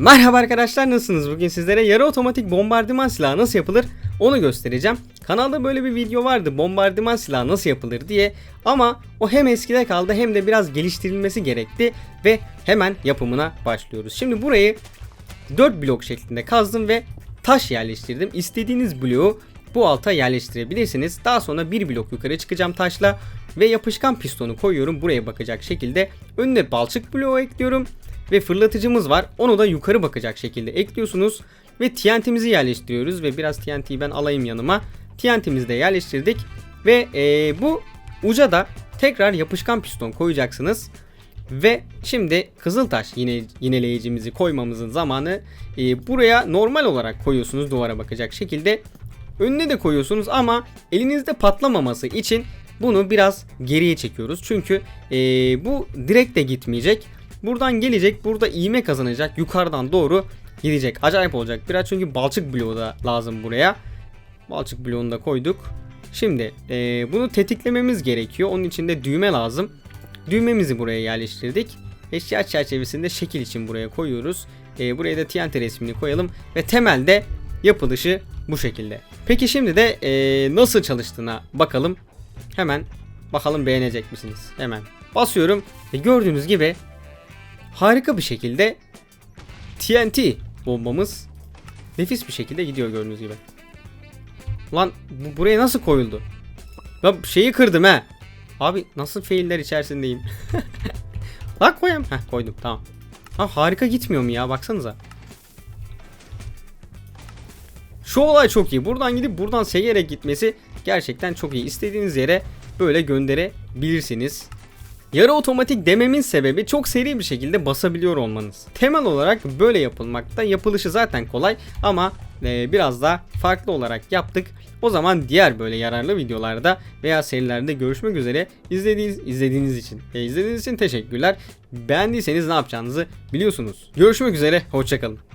Merhaba arkadaşlar nasılsınız? Bugün sizlere yarı otomatik bombardıman silahı nasıl yapılır onu göstereceğim. Kanalda böyle bir video vardı bombardıman silahı nasıl yapılır diye ama o hem eskide kaldı hem de biraz geliştirilmesi gerekti ve hemen yapımına başlıyoruz. Şimdi burayı 4 blok şeklinde kazdım ve taş yerleştirdim. İstediğiniz bloğu bu alta yerleştirebilirsiniz. Daha sonra bir blok yukarı çıkacağım taşla ve yapışkan pistonu koyuyorum buraya bakacak şekilde. Önüne balçık bloğu ekliyorum ve fırlatıcımız var. Onu da yukarı bakacak şekilde ekliyorsunuz ve TNT'mizi yerleştiriyoruz ve biraz TNT'yi ben alayım yanıma. TNT'mizi de yerleştirdik ve eee, bu uca da tekrar yapışkan piston koyacaksınız. Ve şimdi Kızıltaş yine yineleyicimizi koymamızın zamanı Ee, buraya normal olarak koyuyorsunuz duvara bakacak şekilde. Önüne de koyuyorsunuz ama elinizde patlamaması için bunu biraz geriye çekiyoruz. Çünkü ee, bu direkt de gitmeyecek. Buradan gelecek burada iğme kazanacak yukarıdan doğru gidecek. Acayip olacak biraz çünkü balçık bloğu da lazım buraya. Balçık bloğunu da koyduk. Şimdi ee, bunu tetiklememiz gerekiyor. Onun için de düğme lazım. Düğmemizi buraya yerleştirdik. Eşya çerçevesinde şekil için buraya koyuyoruz. Ee, buraya da TNT resmini koyalım ve temelde yapılışı bu şekilde. Peki şimdi de ee, nasıl çalıştığına bakalım. Hemen bakalım beğenecek misiniz? Hemen basıyorum ve gördüğünüz gibi harika bir şekilde TNT bombamız nefis bir şekilde gidiyor gördüğünüz gibi. Lan bu buraya nasıl koyuldu? Ya şeyi kırdım he. Abi nasıl failler içerisindeyim. Lan koyayım. Heh koydum tamam. Ha harika gitmiyor mu ya baksanıza. Şu olay çok iyi. Buradan gidip buradan seyerek gitmesi gerçekten çok iyi. İstediğiniz yere böyle gönderebilirsiniz. Yarı otomatik dememin sebebi çok seri bir şekilde basabiliyor olmanız. Temel olarak böyle yapılmakta. Yapılışı zaten kolay ama e, biraz daha farklı olarak yaptık. O zaman diğer böyle yararlı videolarda veya serilerde görüşmek üzere. İzlediğiniz, izlediğiniz için ve izlediğiniz için teşekkürler. Beğendiyseniz ne yapacağınızı biliyorsunuz. Görüşmek üzere, hoşçakalın.